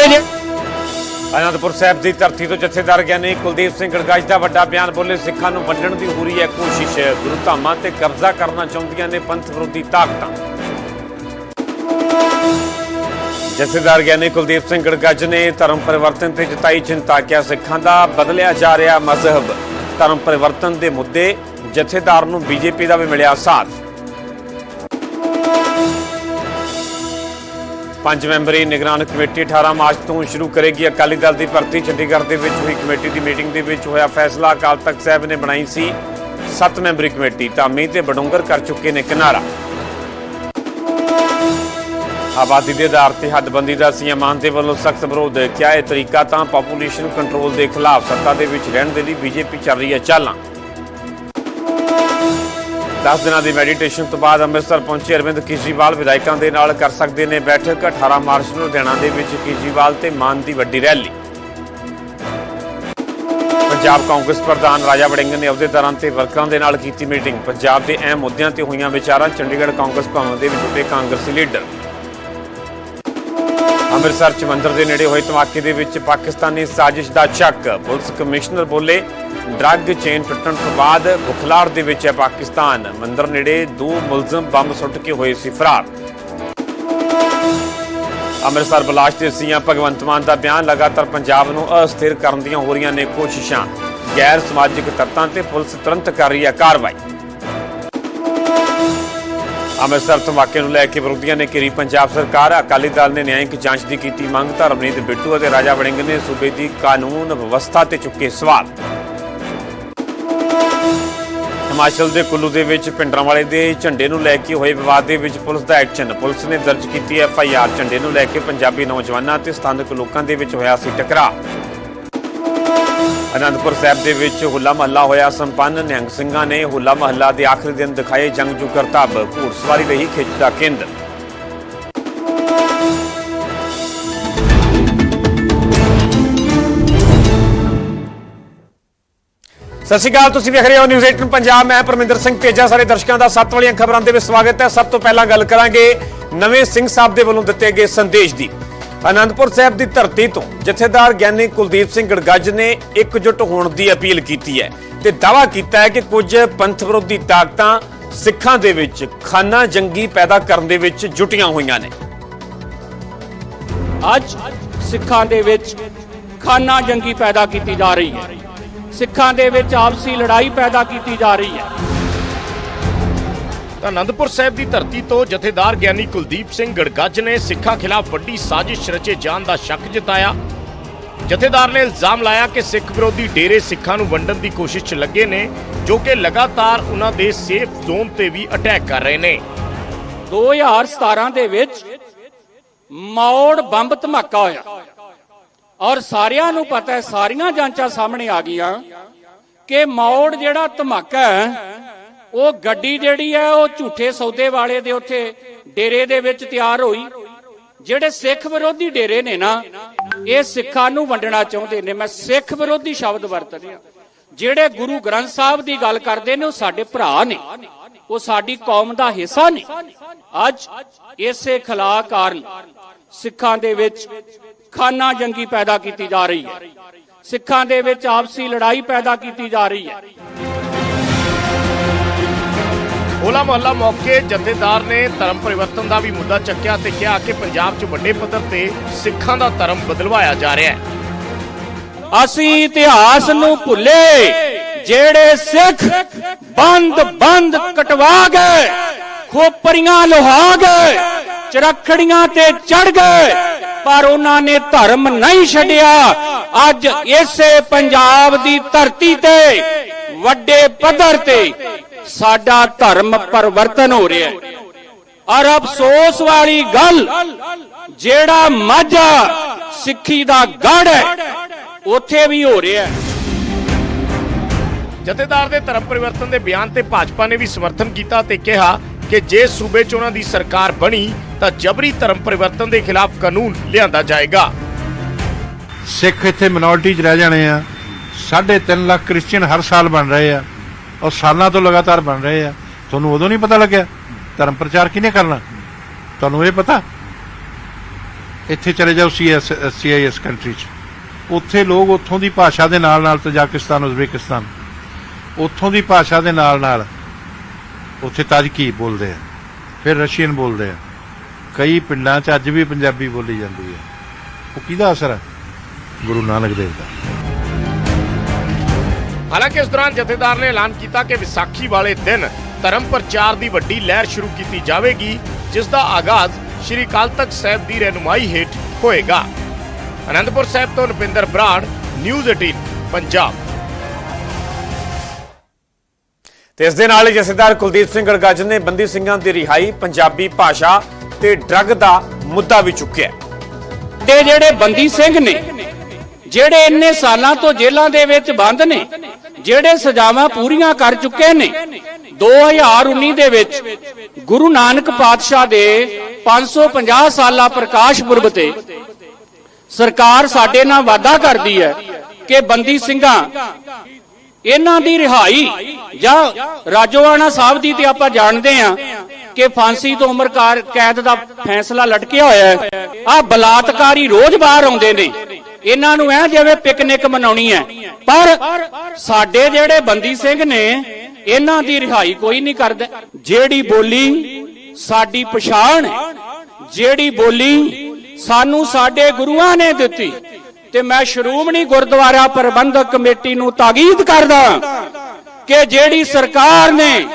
ਇਹ ਜੇ- ਅਨੰਦਪੁਰ ਸਾਹਿਬ ਦੀ ਧਰਤੀ ਤੋਂ ਜਥੇਦਾਰ ਗਿਆਨੀ ਕੁਲਦੀਪ ਸਿੰਘ ਗੜਗਾਜ ਦਾ ਵੱਡਾ ਬਿਆਨ ਬੋਲੇ, ਸਿੱਖਾਂ ਨੂੰ ਵੰਡਣ ਦੀ ਹੋ ਰਹੀ ਹੈ ਕੋਸ਼ਿਸ਼। ਗੁਰੂ ਧਾਮਾਂ ਤੇ ਕਬਜ਼ਾ ਕਰਨਾ ਚਾਹੁੰਦੀਆਂ ਨੇ ਪੰਥ ਵਿਰੋਧੀ ਤਾਕਤਾਂ। ਜਥੇਦਾਰ ਗਿਆਨੀ ਕੁਲਦੀਪ ਸਿੰਘ ਗੜਗੱਜ ਨੇ ਧਰਮ ਪਰਿਵਰਤਨ ਤੇ ਜਤਾਈ ਚਿੰਤਾ ਕਿਹਾ, ਸਿੱਖਾਂ ਦਾ ਬਦਲਿਆ ਜਾ ਰਿਹਾ ਮਜ਼ਹਬ। ਧਰਮ ਪਰਿਵਰਤਨ ਦੇ ਮੁੱਦੇ ਜਥੇਦਾਰ ਨੂੰ ਬੀਜੇਪੀ ਦਾ ਵੀ ਮਿਲਿਆ ਸਾਥ। ਪੰਜ ਮੈਂਬਰੀ ਨਿਗਰਾਨ ਕਮੇਟੀ 18 ਮਾਰਚ ਤੋਂ ਸ਼ੁਰੂ ਕਰੇਗੀ ਅਕਾਲੀ ਦਲ ਦੀ ਭਰਤੀ। ਚੰਡੀਗੜ੍ਹ ਦੇ ਵਿੱਚ ਹੋਈ ਕਮੇਟੀ ਦੀ ਮੀਟਿੰਗ ਦੇ ਵਿੱਚ ਹੋਇਆ ਫੈਸਲਾ। ਅਕਾਲ ਤਖਤ ਸਾਹਿਬ ਨੇ ਬਣਾਈ ਸੀ 7 ਮੈਂਬਰੀ ਕਮੇਟੀ। ਧਾਮੀ ਤੇ ਬਡੂੰਗਰ ਕਰ ਚੁੱਕੇ ਨੇ ਕਿਨਾਰਾ। ਆਬਾਦੀ ਦੇ ਆਧਾਰ ਤੇ ਹੱਦਬੰਦੀ ਦਾ ਸੀਐਮ ਮਾਨ ਦੇ ਵੱਲੋਂ ਸਖਤ ਵਿਰੋਧ। ਕਿਹਾ ਇਹ ਤਰੀਕਾ ਤਾਂ ਪਾਪੂਲੇਸ਼ਨ ਕੰਟਰੋਲ ਦੇ ਖਿਲਾਫ ਸੱਤਾ ਦੇ ਵਿੱਚ ਰਹਿਣ ਦੇ ਲਈ ਬੀਜੇਪੀ ਚੱਲ ਰਹੀ ਹੈ ਚਾਲਾਂ। 10 ਦਿਨਾਂ ਦੀ ਮੈਡੀਟੇਸ਼ਨ ਤੋਂ ਬਾਅਦ ਅੰਮ੍ਰਿਤਸਰ ਪਹੁੰਚੇ ਅਰਵਿੰਦ ਕੇਜਰੀਵਾਲ। ਵਿਧਾਇਕਾਂ ਦੇ ਨਾਲ ਕਰ ਸਕਦੇ ਨੇ ਬੈਠਕ। 18 ਮਾਰਚ ਨੂੰ ਲੁਧਿਆਣਾ ਦੇ ਵਿੱਚ ਕੇਜਰੀਵਾਲ ਤੇ ਮਾਨ ਦੀ ਵੱਡੀ ਰੈਲੀ। ਪੰਜਾਬ ਕਾਂਗਰਸ ਪ੍ਰਧਾਨ ਰਾਜਾ ਵੜਿੰਗ ਨੇ ਅਹੁਦੇਦਾਰਾਂ ਤੇ ਵਰਕਰਾਂ ਦੇ ਨਾਲ ਕੀਤੀ ਮੀਟਿੰਗ। ਪੰਜਾਬ ਦੇ ਅਹਿਮ ਮੁੱਦਿਆਂ ਤੇ ਹੋਈਆਂ ਵਿਚਾਰਾਂ ਚੰਡੀਗੜ੍ਹ ਕਾਂਗਰਸ ਭਵਨ ਦੇ ਵਿੱਚ ਉੱਤੇ ਕਾਂਗਰਸੀ ਲੀਡਰ। ਅੰਮ੍ਰਿਤਸਰ ਚ ਮੰਦਰ ਦੇ ਨੇੜੇ ਹੋਏ ਧਮਾਕੇ ਦੇ ਵਿੱਚ ਪਾਕਿਸਤਾਨੀ ਸਾਜ਼ਿਸ਼ ਦਾ ਸ਼ੱਕ ਪੁਲਿਸ ਕਮਿਸ਼ਨਰ ਬੋਲੇ, ਡਰੱਗ ਚੇਨ ਟੁੱਟਣ ਤੋਂ ਬਾਅਦ ਬੁਖਲਾੜ ਦੇ ਵਿੱਚ ਹੈ ਪਾਕਿਸਤਾਨ। ਮੰਦਰ ਨੇੜੇ ਦੋ ਮੁਲਜ਼ਮ ਬੰਬ ਸੁੱਟ ਕੇ ਹੋਏ ਸੀ ਫਰਾਰ। ਅੰਮ੍ਰਿਤਸਰ ਬਲਾਸ਼ ਦੇ ਸੀਐਮ ਭਗਵੰਤ ਮਾਨ ਦਾ ਬਿਆਨ, ਲਗਾਤਾਰ ਪੰਜਾਬ ਨੂੰ ਅਸਥਿਰ ਕਰਨ ਦੀਆਂ ਹੋ ਰਹੀਆਂ ਨੇ ਕੋਸ਼ਿਸ਼ਾਂ। ਗੈਰ ਸਮਾਜਿਕ ਤੱਤਾਂ ਤੇ ਪੁਲਿਸ ਤੁਰੰਤ ਕਰ ਰਹੀ ਹੈ ਕਾਰਵਾਈ। ਅੰਮ੍ਰਿਤਸਰ ਧਮਾਕੇ ਨੂੰ ਲੈ ਕੇ ਵਿਰੋਧੀਆਂ ਨੇ ਘੇਰੀ ਪੰਜਾਬ ਸਰਕਾਰ, ਅਕਾਲੀ ਦਲ ਨੇ ਨਿਆਂਇਕ ਜਾਂਚ ਦੀ ਕੀਤੀ ਮੰਗ, ਧਰਮਨੀਤ ਬਿੱਟੂ ਅਤੇ ਰਾਜਾ ਵੜਿੰਗ ਨੇ ਸੂਬੇ ਦੀ ਕਾਨੂੰਨ ਵਿਵਸਥਾ ਤੇ ਚੁੱਕੇ ਸਵਾਲ। ਹਿਮਾਚਲ ਦੇ ਕੁੱਲੂ ਦੇ ਵਿੱਚ ਪਿੰਡਰਾਂ ਵਾਲੇ ਦੇ ਝੰਡੇ ਨੂੰ ਲੈ ਕੇ ਹੋਏ ਵਿਵਾਦ ਦੇ ਵਿੱਚ ਪੁਲਿਸ ਦਾ ਐਕਸ਼ਨ। ਪੁਲਿਸ ਨੇ ਦਰਜ ਕੀਤੀ ਐਫ ਆਈ ਆਰ। ਝੰਡੇ ਨੂੰ ਲੈ ਕੇ ਪੰਜਾਬੀ ਨੌਜਵਾਨਾਂ ਤੇ ਸਥਾਨਕ ਲੋਕਾਂ ਦੇ ਵਿੱਚ ਹੋਇਆ ਸੀ ਟਕਰਾਅ। ਅਨੰਦਪੁਰ ਸਾਹਿਬ ਦੇ ਵਿੱਚ ਹੁੱਲਾ ਮਹੱਲਾ ਹੋਇਆ। ਸੰਪੰਨ ਨਿਹੰਗ ਸਿੰਘਾਂ ਨੇ ਹੁੱਲਾ ਮਹੱਲਾ ਦੇ ਆਖਰੀ ਦਿਨ ਦਿਖਾਏ ਜੰਗਜੂ ਕਰਤੱਵ ਘੋੜਸਵਾਰੀ ਰਹੀ ਖਿੱਚ ਦਾ ਕੇਂਦਰ। ਸਤਿ ਸ਼੍ਰੀ ਅਕਾਲ, ਤੁਸੀਂ ਵੇਖ ਰਹੇ ਹੋ ਨਿਊਜ਼ 18 ਪੰਜਾਬ। ਮੈਂ ਪਰਮਿੰਦਰ ਸਿੰਘ ਤੇਜਾ, ਸਾਰੇ ਦਰਸ਼ਕਾਂ ਦਾ ਸੱਤ ਵਾਲੀਆਂ ਖਬਰਾਂ ਦੇ ਵਿੱਚ ਸਵਾਗਤ ਹੈ। ਸਭ ਤੋਂ ਪਹਿਲਾਂ ਗੱਲ ਕਰਾਂਗੇ ਨਵੇਂ ਸਿੰਘ ਸਾਹਿਬ ਦੇ ਵੱਲੋਂ ਦਿੱਤੇ ਗਏ ਸੰਦੇਸ਼ ਦੀ। ਅਨੰਦਪੁਰ ਸਾਹਿਬ ਦੀ ਧਰਤੀ ਤੋਂ ਜਥੇਦਾਰ ਗਿਆਨੀ ਕੁਲਦੀਪ ਸਿੰਘ ਗੜਗੱਜ ਨੇ ਇਕਜੁੱਟ ਹੋਣ ਦੀ ਅਪੀਲ ਕੀਤੀ ਹੈ ਤੇ ਦਾਅਵਾ ਕੀਤਾ ਹੈ ਕਿ ਕੁਝ ਪੰਥ ਵਿਰੋਧੀ ਤਾਕਤਾਂ ਸਿੱਖਾਂ ਦੇ ਵਿੱਚ, ਖਾਨਾ ਜੰਗੀ ਪੈਦਾ ਕਰਨ ਦੇ ਵਿੱਚ ਜੁਟੀਆਂ ਹੋਈਆਂ ਨੇ। ਅੱਜ ਸਿੱਖਾਂ ਦੇ ਵਿੱਚ ਖਾਨਾ ਜੰਗੀ ਪੈਦਾ ਕੀਤੀ ਜਾ ਰਹੀ ਹੈ। ਸਿੱਖਾਂ ਦੇ ਵਿੱਚ ਆਪਸੀ ਲੜਾਈ ਪੈਦਾ ਕੀਤੀ ਜਾ ਰਹੀ ਹੈ। ਅਨੰਦਪੁਰ ਸਾਹਿਬ ਦੀ ਧਰਤੀ ਤੋਂ ਜਥੇਦਾਰ ਗਿਆਨੀ ਕੁਲਦੀਪ ਸਿੰਘ ਗੜਗੱਜ ਨੇ ਸਿੱਖਾਂ ਖਿਲਾਫ ਵੱਡੀ ਸਾਜ਼ਿਸ਼ ਰਚੇ ਜਾਣ ਦਾ ਸ਼ੱਕ ਜਤਾਇਆ। ਜਥੇਦਾਰ ਨੇ ਇਲਜ਼ਾਮ ਲਾਇਆ ਕਿ ਸਿੱਖ ਵਿਰੋਧੀ ਡੇਰੇ ਸਿੱਖਾਂ ਨੂੰ ਵੰਡਣ ਦੀ ਕੋਸ਼ਿਸ਼ 'ਚ ਲੱਗੇ ਨੇ, ਜੋ ਕਿ ਲਗਾਤਾਰ ਉਹਨਾਂ ਦੇ ਸੇਫ ਜ਼ੋਨ ਤੇ ਵੀ ਅਟੈਕ ਕਰ ਰਹੇ ਨੇ। 2017 ਦੇ ਵਿੱਚ ਮੌੜ ਬੰਬ ਧਮਾਕਾ ਹੋਇਆ। ਔਰ ਸਾਰਿਆਂ ਨੂੰ ਪਤਾ ਹੈ, ਸਾਰੀਆਂ ਜਾਂਚਾਂ ਸਾਹਮਣੇ ਆ ਗਈਆਂ ਕਿ ਮੌੜ ਜਿਹੜਾ ਧਮਾਕਾ ਹੈ ਉਹ ਗੱਡੀ ਜਿਹੜੀ ਹੈ ਉਹ ਝੂਠੇ ਸੌਦੇ ਵਾਲੇ ਦੇ ਉੱਥੇ ਡੇਰੇ ਦੇ ਵਿੱਚ ਤਿਆਰ ਹੋਈ। ਜਿਹੜੇ ਸਿੱਖ ਵਿਰੋਧੀ ਡੇਰੇ ਨੇ ਨਾ, ਇਹ ਸਿੱਖਾਂ ਨੂੰ ਵੰਡਣਾ ਚਾਹੁੰਦੇ ਨੇ। ਮੈਂ ਸਿੱਖ ਵਿਰੋਧੀ ਸ਼ਬਦ ਵਰਤ ਰਿਹਾ ਜਿਹੜੇ ਗੁਰੂ ਗ੍ਰੰਥ ਸਾਹਿਬ ਦੀ ਗੱਲ ਕਰਦੇ ਨੇ, ਉਹ ਸਾਡੇ ਭਰਾ ਨੇ। ਉਹ ਸਾਡੀ ਕੌਮ ਦਾ ਹਿੱਸਾ ਨੇ। ਅੱਜ ਇਸੇ ਖਲਾ ਕਾਰਨ ਸਿੱਖਾਂ ਦੇ ਵਿੱਚ ਖਾਨਾ ਜੰਗੀ ਪੈਦਾ ਕੀਤੀ ਜਾ ਰਹੀ ਹੈ। ਸਿੱਖਾਂ ਦੇ ਵਿੱਚ ਆਪਸੀ ਲੜਾਈ ਪੈਦਾ ਕੀਤੀ ਜਾ ਰਹੀ ਹੈ। ਹੋਲਾ ਮਹੱਲਾ ਮੌਕੇ ਜਥੇਦਾਰ ਨੇ ਧਰਮ ਪਰਿਵਰਤਨ ਦਾ ਵੀ ਮੁੱਦਾ ਚੱਕਿਆ ਤੇ ਕਿਹਾ ਕਿ ਪੰਜਾਬ 'ਚ ਵੱਡੇ ਪੱਧਰ ਤੇ ਸਿੱਖਾਂ ਦਾ ਧਰਮ ਬਦਲਵਾਇਆ ਜਾ ਰਿਹਾ ਹੈ। ਅਸੀਂ ਇਤਿਹਾਸ ਨੂੰ ਭੁੱਲੇ, ਜਿਹੜੇ ਸਿੱਖ ਬੰਦ ਬੰਦ ਕਟਵਾ ਗਏ, ਖੋਪਰੀਆਂ ਲੋਹਾ ਗਏ, ਚਰਖੜੀਆਂ ਤੇ ਚੜ ਗਏ, ਪਰ ਉਹਨਾਂ ਨੇ ਧਰਮ ਨਹੀਂ ਛੱਡਿਆ। ਅੱਜ ਇਸੇ ਪੰਜਾਬ ਦੀ ਧਰਤੀ ਤੇ ਵੱਡੇ ਪੱਧਰ ਤੇ ਸਾਡਾ ਧਰਮ ਪਰਿਵਰਤਨ ਹੋ ਰਿਹਾ ਹੈ। ਔਰ ਅਫਸੋਸ ਵਾਲੀ ਗੱਲ ਜਿਹੜਾ ਮਾਝਾ ਸਿੱਖੀ ਦਾ ਗੜ ਹੈ ਉੱਥੇ ਵੀ ਹੋ ਰਿਹਾ ਹੈ। ਜਥੇਦਾਰ ਦੇ ਧਰਮ ਪਰਿਵਰਤਨ ਦੇ ਬਿਆਨ ਤੇ ਭਾਜਪਾ ਨੇ ਵੀ ਸਮਰਥਨ ਕੀਤਾ ਤੇ ਕਿਹਾ ਕਿ ਜੇ ਸੂਬੇ 'ਚ ਉਹਨਾਂ ਦੀ ਸਰਕਾਰ ਬਣੀ ਤਾਂ ਜਬਰੀ ਧਰਮ ਪਰਿਵਰਤਨ ਦੇ ਖਿਲਾਫ ਕਾਨੂੰਨ ਲਿਆਂਦਾ ਜਾਏਗਾ। ਸਿੱਖ ਇੱਥੇ ਮਿਨੋਰਟੀ 'ਚ ਰਹਿ ਜਾਣੇ ਆ। 3.5 ਲੱਖ ਕ੍ਰਿਸਚੀਅਨ ਹਰ ਸਾਲ ਬਣ ਰਹੇ ਆ। ਔਰ ਸਾਲਾਂ ਤੋਂ ਲਗਾਤਾਰ ਬਣ ਰਹੇ ਆ। ਤੁਹਾਨੂੰ ਉਦੋਂ ਨਹੀਂ ਪਤਾ ਲੱਗਿਆ? ਧਰਮ ਪ੍ਰਚਾਰ ਕਿਹਨੇ ਕਰਨਾ? ਤੁਹਾਨੂੰ ਇਹ ਪਤਾ? ਇੱਥੇ ਚਲੇ ਜਾਓ ਸੀਐਸ ਸੀਆਈਐਸ ਕੰਟਰੀ ਚ। ਉੱਥੇ ਲੋਕ ਉੱਥੋਂ ਦੀ ਭਾਸ਼ਾ ਦੇ ਨਾਲ ਨਾਲ ਤਜਾਕਿਸਤਾਨ, ਉਜ਼ਬੇਕਿਸਤਾਨ। ਉੱਥੋਂ ਦੀ ਭਾਸ਼ਾ ਦੇ ਨਾਲ ਨਾਲ ਉੱਥੇ ਤਾਜਕੀ ਬੋਲਦੇ ਆ। ਫਿਰ ਰਸ਼ੀਅਨ ਬੋਲਦੇ ਆ। ਕਈ ਪਿੰਡਾਂ 'ਚ ਅੱਜ ਵੀ ਪੰਜਾਬੀ ਬੋਲੀ ਜਾਂਦੀ ਹੈ ਉਹ ਕਿਹਦਾ ਅਸਰ ਹੈ ਗੁਰੂ ਨਾਨਕ ਦੇਵ ਦਾ। ਹਾਲਾਂਕਿ ਇਸ ਦੌਰਾਨ ਜਥੇਦਾਰ ਨੇ ਐਲਾਨ ਕੀਤਾ ਕਿ ਵਿਸਾਖੀ ਵਾਲੇ ਦਿਨ ਧਰਮ ਪ੍ਰਚਾਰ ਦੀ ਵੱਡੀ ਲਹਿਰ ਸ਼ੁਰੂ ਕੀਤੀ ਜਾਵੇਗੀ ਜਿਸ ਦਾ ਆਗਾਜ਼ ਸ਼੍ਰੀ ਅਕਾਲ ਤਖਤ ਸਾਹਿਬ ਦੀ ਰਹਿਨੁਮਾਈ ਹੇਠ ਹੋਏਗਾ ਅਨੰਦਪੁਰ ਸਾਹਿਬ ਤੋਂ ਨਪਿੰਦਰ ਬਰਾੜ ਨਿਊਜ਼ 18 ਪੰਜਾਬ ਤੇ ਇਸ ਦੇ ਨਾਲ ਹੀ ਜਥੇਦਾਰ ਕੁਲਦੀਪ ਸਿੰਘ ਗੜਗੱਜ ਨੇ ਬੰਦੀ ਸਿੰਘਾਂ ਦੀ ਰਿਹਾਈ ਪੰਜਾਬੀ ਭਾਸ਼ਾ ਤੇ ਡਰੱਗ ਦਾ ਮੁੱਦਾ ਵੀ ਚੁੱਕਿਆ। ਤੇ ਜਿਹੜੇ ਬੰਦੀ ਸਿੰਘ ਨੇ ਜਿਹੜੇ ਇੰਨੇ ਸਾਲਾਂ ਤੋਂ ਜੇਲ੍ਹਾਂ ਦੇ ਵਿੱਚ ਬੰਦ ਨੇ ਜਿਹੜੇ ਸਜ਼ਾਵਾਂ ਪੂਰੀਆਂ ਕਰ ਚੁੱਕੇ ਨੇ 2019 ਦੇ ਵਿੱਚ ਗੁਰੂ ਨਾਨਕ ਪਾਤਸ਼ਾਹ ਦੇ 550 ਸਾਲਾ ਪ੍ਰਕਾਸ਼ ਪੁਰਬ ਤੇ ਸਰਕਾਰ ਸਾਡੇ ਨਾਲ ਵਾਅਦਾ ਕਰਦੀ ਹੈ ਕਿ ਬੰਦੀ ਸਿੰਘਾਂ ਇਹਨਾਂ ਦੀ ਰਿਹਾਈ ਜਾਂ ਰਾਜੋਆਣਾ ਸਾਹਿਬ ਦੀ ਤੇ ਆਪਾਂ ਜਾਣਦੇ ਆ ਕਿ ਫਾਂਸੀ ਤੋਂ ਉਮਰ ਕੈਦ ਦਾ ਫੈਸਲਾ ਲਟਕਿਆ ਹੋਇਆ ਹੈ। ਆ ਬਲਾਤਕਾਰੀ ਰੋਜ਼ ਬਾਹਰ ਆਉਂਦੇ ਨੇ। ਇਹਨਾਂ ਨੂੰ ਐ ਜਿਵੇਂ ਪਿਕਨਿਕ ਮਨਾਉਣੀ ਹੈ। ਪਰ ਸਾਡੇ ਜਿਹੜੇ ਬੰਦੀ ਸਿੰਘ ਨੇ, ਇਹਨਾਂ ਦੀ ਰਿਹਾਈ ਕੋਈ ਨਹੀਂ ਕਰਦਾ। ਜਿਹੜੀ ਬੋਲੀ ਸਾਡੀ ਪਛਾਣ ਜਿਹੜੀ ਬੋਲੀ ਸਾਨੂੰ ਸਾਡੇ ਗੁਰੂਆਂ ਨੇ ਦਿੱਤੀ। ਤੇ ਮੈਂ ਸ਼੍ਰੋਮਣੀ ਗੁਰਦੁਆਰਾ ਪ੍ਰਬੰਧਕ ਕਮੇਟੀ ਨੂੰ ਤਾਕੀਦ ਕਰਦਾ ਕਿ ਜਿਹੜੀ ਸਰਕਾਰ ਨੇ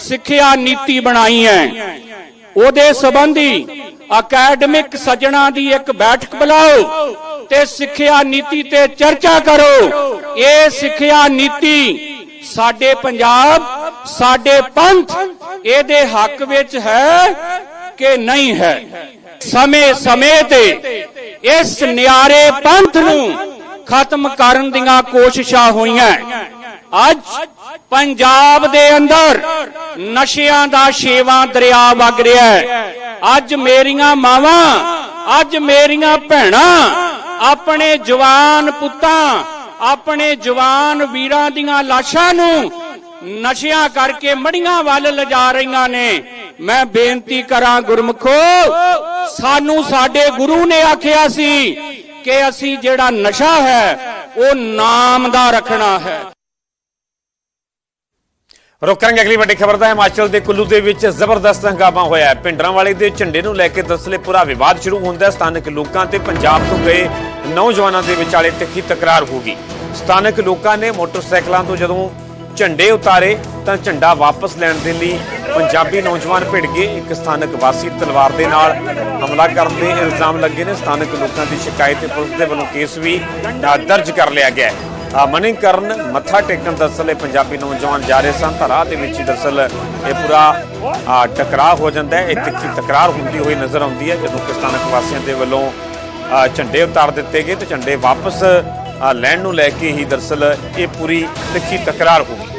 ਸਿੱਖਿਆ ਨੀਤੀ ਬਣਾਈ ਹੈ। ਉਹਦੇ ਸੰਬੰਧੀ ਅਕੈਡਮਿਕ ਸੱਜਣਾ ਦੀ ਇੱਕ ਬੈਠਕ ਬੁਲਾਓ ਤੇ ਸਿੱਖਿਆ ਨੀਤੀ ਤੇ ਚਰਚਾ ਕਰੋ। ਇਹ ਸਿੱਖਿਆ ਨੀਤੀ ਸਾਡੇ ਪੰਜਾਬ, ਸਾਡੇ ਪੰਥ ਇਹਦੇ ਹੱਕ ਵਿੱਚ ਹੈ ਕਿ ਨਹੀਂ ਹੈ। ਸਮੇਂ ਸਮੇਂ ਤੇ ਇਸ ਨਿਆਰੇ ਪੰਥ ਨੂੰ ਖਤਮ ਕਰਨ ਦੀਆਂ ਕੋਸ਼ਿਸ਼ਾਂ ਹੋਈਆਂ। ਅੱਜ ਪੰਜਾਬ ਦੇ ਅੰਦਰ ਨਸ਼ਿਆਂ ਦਾ ਛੇਵਾਂ ਦਰਿਆ ਵਗ ਰਿਹਾ ਹੈ। ਅੱਜ ਮੇਰੀਆਂ ਮਾਵਾਂ, ਅੱਜ ਮੇਰੀਆਂ ਭੈਣਾਂ, ਆਪਣੇ ਜਵਾਨ ਪੁੱਤਾਂ, ਆਪਣੇ ਜਵਾਨ ਵੀਰਾਂ ਦੀਆਂ ਲਾਸ਼ਾਂ ਨੂੰ ਨਸ਼ਿਆਂ ਕਰਕੇ ਮੜੀਆਂ ਵੱਲ ਲਿਜਾ ਰਹੀਆਂ ਨੇ। ਮੈਂ ਬੇਨਤੀ ਕਰਾਂ ਗੁਰਮਖੋ, ਸਾਨੂੰ ਸਾਡੇ ਗੁਰੂ ਨੇ ਆਖਿਆ ਸੀ ਕਿ ਅਸੀਂ ਜਿਹੜਾ ਨਸ਼ਾ ਹੈ, ਉਹ ਨਾਮ ਦਾ ਰੱਖਣਾ ਹੈ। ਰੁਕ ਅਗਲੀ ਵੱਡੀ ਖਬਰ ਦਾ, ਹਿਮਾਚਲ ਦੇ ਕੁੱਲੂ ਦੇ ਵਿੱਚ ਜ਼ਬਰਦਸਤ ਹੰਗਾਮਾ ਹੋਇਆ ਹੈ। ਵਾਲੇ ਦੇ ਝੰਡੇ ਨੂੰ ਲੈ ਕੇ ਦਰਸਲੇ ਪੂਰਾ ਵਿਵਾਦ ਸ਼ੁਰੂ ਹੁੰਦਾ ਸਥਾਨਕ ਲੋਕਾਂ ਤੇ ਪੰਜਾਬ ਤੋਂ ਗਏ ਨੌਜਵਾਨਾਂ ਦੇ ਵਿਚਾਲੇ ਤਿੱਖੀ ਤਕਰਾਰ ਹੋ ਗਈ। ਸਥਾਨਕ ਲੋਕਾਂ ਨੇ ਮੋਟਰਸਾਈਕਲਾਂ ਤੋਂ ਜਦੋਂ ਝੰਡੇ ਉਤਾਰੇ, ਤਾਂ ਝੰਡਾ ਵਾਪਸ ਲੈਣ ਦੇ ਲਈ ਪੰਜਾਬੀ ਨੌਜਵਾਨ ਭਿੜ ਗਏ। ਇੱਕ ਸਥਾਨਕ ਵਾਸੀ ਤਲਵਾਰ ਦੇ ਨਾਲ ਹਮਲਾ ਕਰਨ ਦੇ ਇਲਜ਼ਾਮ ਲੱਗੇ ਨੇ। ਸਥਾਨਕ ਲੋਕਾਂ ਦੀ ਸ਼ਿਕਾਇਤ ਤੇ ਪੁਲਿਸ ਦੇ ਵੱਲੋਂ ਕੇਸ ਵੀ ਦਰਜ ਕਰ ਲਿਆ ਗਿਆ ਹੈ। ਆ ਮਨਿਕਰਨ ਮੱਥਾ ਟੇਕਣ ਦਰਅਸਲ ਇਹ ਪੰਜਾਬੀ ਨੌਜਵਾਨ ਜਾ ਰਹੇ ਸਨ ਤਾਂ ਰਾਹ ਦੇ ਵਿੱਚ ਹੀ ਦਰਅਸਲ ਇਹ ਪੂਰਾ ਆ, ਟਕਰਾਅ ਹੋ ਜਾਂਦਾ ਹੈ ਇਹ ਤਿੱਖੀ ਤਕਰਾਰ ਹੁੰਦੀ ਹੋਈ ਨਜ਼ਰ ਆਉਂਦੀ ਹੈ ਜਦੋਂ ਕਿ ਸਥਾਨਕ ਵਾਸੀਆਂ ਦੇ ਵੱਲੋਂ ਆ, ਝੰਡੇ ਉਤਾਰ ਦਿੱਤੇ ਗਏ ਤੇ ਝੰਡੇ ਵਾਪਸ ਆ, ਲੈਣ ਨੂੰ ਲੈ ਕੇ ਹੀ ਦਰਅਸਲ ਇਹ ਪੂਰੀ ਤਿੱਖੀ ਤਕਰਾਰ ਹੋ ਗਈ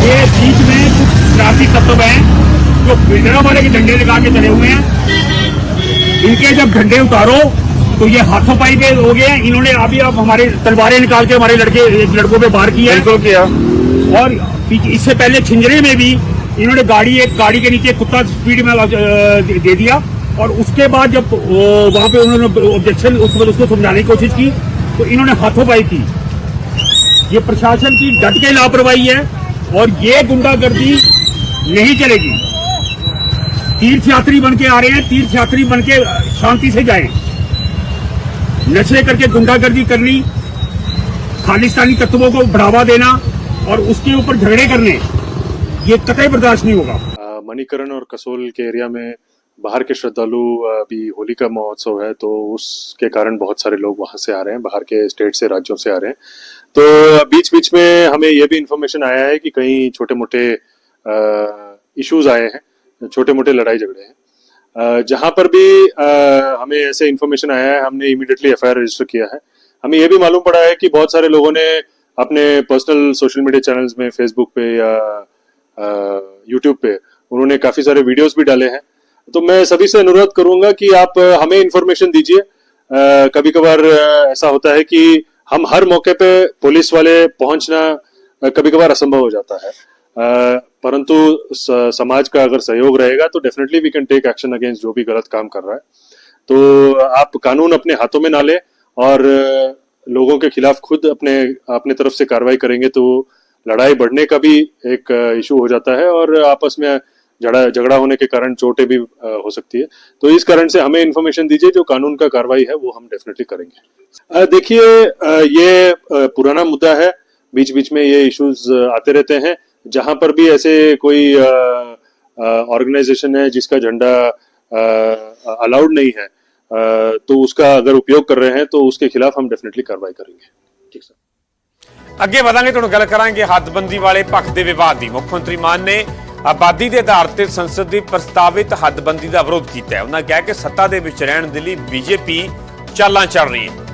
ये बीच में कुछ शरारती तत्व हैं जो बिल्डरों वाले के झंडे लगा के चले हुए हैं इनके जब झंडे उतारो तो ये हाथों पाई पे हो गए हैं। इन्होंने अभी अब हमारे तलवारें निकाल के हमारे लड़के लड़कों पे बार किया बिल्कुल किया। और इससे पहले छिंजरे में भी इन्होंने गाड़ी एक गाड़ी के नीचे कुत्ता स्पीड में दे दे दिया। और उसके बाद जब वहाँ पे उन्होंने ऑब्जेक्शन उस पर उसको समझाने की कोशिश की तो इन्होंने हाथों पाई की। ये प्रशासन की डट के लापरवाही है और ये गुंडागर्दी नहीं चलेगी। तीर्थ यात्री बन के आ रहे हैं तीर्थ यात्री बन के शांति से जाएँ। नशे करके गुंडागर्दी करनी, खालिस्तानी तत्वों को बढ़ावा देना और उसके ऊपर झगड़े करने, ये कतई बर्दाश्त नहीं होगा। मणिकरण और कसोल के एरिया में बाहर के श्रद्धालु अभी होली का महोत्सव है तो उसके कारण बहुत सारे लोग वहाँ से आ रहे हैं, बाहर के स्टेट से, राज्यों से आ रहे हैं। तो बीच बीच में हमें ये भी इंफॉर्मेशन आया है कि कहीं छोटे मोटे इश्यूज़ आए हैं। छोटे मोटे लड़ाई झगड़े हैं। जहाँ पर भी हमें ऐसे इन्फॉर्मेशन आया है, हमने इमीडिएटली एफ़ रजिस्टर किया है। हमें यह भी मालूम पड़ा है कि बहुत सारे लोगों ने अपने पर्सनल सोशल मीडिया चैनल्स में फेसबुक पे या यूट्यूब पे, उन्होंने काफ़ी सारे वीडियोस भी डाले हैं। तो मैं सभी से अनुरोध करूँगा कि आप हमें इंफॉर्मेशन दीजिए। कभी कभार ऐसा होता है कि हम हर मौके पे पुलिस वाले पहुँचना कभी कभार असंभव हो जाता है। परंतु समाज का अगर सहयोग रहेगा तो definitely we can take action against जो भी गलत काम कर रहा है। तो आप कानून अपने हाथों में ना ले और लोगों के खिलाफ खुद अपने अपने तरफ़ से कार्रवाई करेंगे तो लड़ाई बढ़ने का भी एक इशू हो जाता है और आपस में झगड़ा झगड़ा होने के कारण चोटें भी हो सकती है। तो इस कारण से हमें इन्फॉर्मेशन दीजिए, जो कानून का कार्रवाई है, वो हम डेफिनेटली करेंगे। देखिए ये पुराना मुद्दा है। बीच बीच में ये इश्यूज़ आते रहते हैं। जहां पर भी ऐसे कोई ऑर्गेनाइजेशन है जिसका झंडा अलाउड नहीं है अ, तो उसका अगर उपयोग कर रहे हैं तो उसके खिलाफ हम डेफिनेटली कार्रवाई करेंगे ठीक सर ਅੱਗੇ ਵਧਾਂਗੇ ਤੁਹਾਨੂੰ ਗੱਲ ਕਰਾਂਗੇ ਹੱਦਬੰਦੀ ਵਾਲੇ ਪੱਖ ਦੇ ਵਿਵਾਦ ਦੀ ਮੁੱਖ ਮੰਤਰੀ ਮਾਨ ਨੇ ਆਬਾਦੀ ਦੇ ਆਧਾਰ ਤੇ ਸੰਸਦ ਦੀ ਪ੍ਰਸਤਾਵਿਤ ਹੱਦਬੰਦੀ ਦਾ ਵਿਰੋਧ ਕੀਤਾ ਹੈ ਉਹਨਾਂ ਕਿਹਾ ਕਿ ਸੱਤਾ ਦੇ ਵਿੱਚ ਰਹਿਣ ਦੇ ਲਈ ਬੀਜੇਪੀ ਚਾਲਾਂ ਚੱਲ ਰਹੀ ਹੈ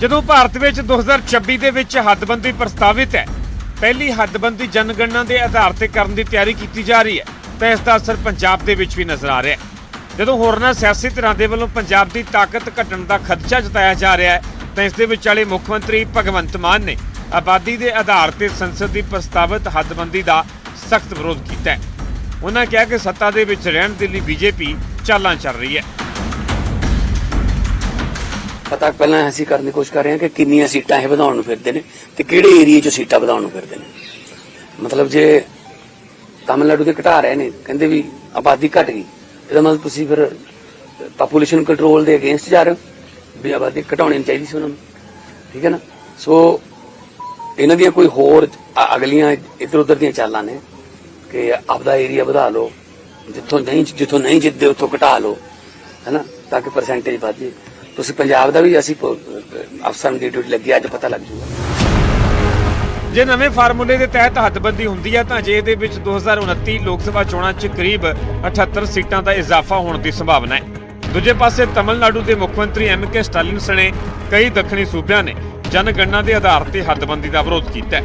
ਜਦੋਂ ਭਾਰਤ ਵਿੱਚ 2026 ਦੇ ਵਿੱਚ ਹੱਦਬੰਦੀ ਪ੍ਰਸਤਾਵਿਤ ਹੈ, ਪਹਿਲੀ ਹੱਦਬੰਦੀ ਜਨਗਣਨਾ ਦੇ ਆਧਾਰ ਤੇ ਕਰਨ ਦੀ ਤਿਆਰੀ ਕੀਤੀ ਜਾ ਰਹੀ ਹੈ, ਤਾਂ ਇਸ ਦਾ ਅਸਰ ਪੰਜਾਬ ਦੇ ਵਿੱਚ ਵੀ ਨਜ਼ਰ ਆ ਰਿਹਾ ਹੈ। ਜਦੋਂ ਹੋਰਨਾਂ ਸਿਆਸੀ ਧਿਰਾਂ ਦੇ ਵੱਲੋਂ ਪੰਜਾਬ ਦੀ ਤਾਕਤ ਘਟਣ ਦਾ ਖਦਸ਼ਾ ਜਤਾਇਆ ਜਾ ਰਿਹਾ ਹੈ, ਤਾਂ ਇਸ ਦੇ ਵਿਚਾਲੇ ਮੁੱਖ ਮੰਤਰੀ ਭਗਵੰਤ ਮਾਨ ਨੇ ਆਬਾਦੀ ਦੇ ਆਧਾਰ ਤੇ ਸੰਸਦ ਦੀ ਪ੍ਰਸਤਾਵਿਤ ਹੱਦਬੰਦੀ ਦਾ ਸਖਤ ਵਿਰੋਧ ਕੀਤਾ ਹੈ। ਉਹਨਾਂ ਕਿਹਾ ਕਿ ਸੱਤਾ ਦੇ ਵਿੱਚ ਰਹਿਣ ਦੇ ਲਈ ਬੀਜੇਪੀ ਚਾਲਾਂ ਚੱਲ ਰਹੀ ਹੈ। ਪਤਾ ਪਹਿਲਾਂ ਅਸੀਂ ਕਰਨ ਦੀ ਕੋਸ਼ਿਸ਼ ਕਰ ਰਹੇ ਹਾਂ ਕਿ ਕਿੰਨੀਆਂ ਸੀਟਾਂ ਇਹ ਵਧਾਉਣ ਨੂੰ ਫਿਰਦੇ ਨੇ ਤੇ ਕਿਹੜੇ ਏਰੀਆ 'ਚ ਸੀਟਾਂ ਵਧਾਉਣ ਨੂੰ ਫਿਰਦੇ ਨੇ। ਮਤਲਬ ਜੇ ਤਾਮਿਲਨਾਡੂ ਦੇ ਘਟਾ ਰਹੇ ਨੇ, ਕਹਿੰਦੇ ਵੀ ਆਬਾਦੀ ਘਟ ਗਈ, ਇਹਦਾ ਮਤਲਬ ਤੁਸੀਂ ਫਿਰ ਪਾਪੂਲੇਸ਼ਨ ਕੰਟਰੋਲ ਦੇ ਅਗੇਂਸਟ ਜਾ ਰਹੇ ਹੋ, ਵੀ ਆਬਾਦੀ ਘਟਾਉਣੀ ਚਾਹੀਦੀ ਸੀ ਉਹਨਾਂ ਨੂੰ। ਠੀਕ ਹੈ ਨਾ? ਸੋ ਇਹਨਾਂ ਦੀਆਂ ਕੋਈ ਹੋਰ ਅਗਲੀਆਂ ਇੱਧਰ ਉੱਧਰ ਦੀਆਂ ਚਾਲਾਂ ਨੇ ਕਿ ਆਪਦਾ ਏਰੀਆ ਵਧਾ ਲਓ, ਜਿੱਥੋਂ ਨਹੀਂ ਜਿੱਥੋਂ ਨਹੀਂ ਜਿੱਤਦੇ ਉੱਥੋਂ ਘਟਾ ਲਓ ਹੈਨਾ ਤਾਂ ਕਿ ਪਰਸੈਂਟੇਜ ਵੱਧ ਜੇ ਤੁਸੀਂ ਪੰਜਾਬ ਦਾ ਵੀ ਅਸੀਂ ਪ- ਦੀ ਡਿਊਟੀ ਲੱਗੀ, ਅੱਜ ਪਤਾ ਲੱਗ ਜੂਗਾ। ਜੇ ਨਵੇਂ ਫਾਰਮੂਲੇ ਦੇ ਤਹਿਤ ਹੱਦਬੰਦੀ ਹੁੰਦੀ ਹੈ ਤਾਂ ਜੇ ਇਹਦੇ ਵਿੱਚ 2029 ਲੋਕ ਸਭਾ ਚੋਣਾਂ 'ਚ ਕਰੀਬ 78 ਸੀਟਾਂ ਦਾ ਇਜ਼ਾਫਾ ਹੋਣ ਦੀ ਸੰਭਾਵਨਾ ਹੈ। ਦੂਜੇ ਪਾਸੇ ਤਮਿਲਨਾਡੂ ਦੇ ਮੁੱਖ ਮੰਤਰੀ ਐਮ ਕੇ ਸਟਾਲਿਨ ਸਣੇ ਕਈ ਦੱਖਣੀ ਸੂਬਿਆਂ ਨੇ ਜਨਗਣਨਾ ਦੇ ਆਧਾਰ ਤੇ ਹੱਦਬੰਦੀ ਦਾ ਵਿਰੋਧ ਕੀਤਾ ਹੈ।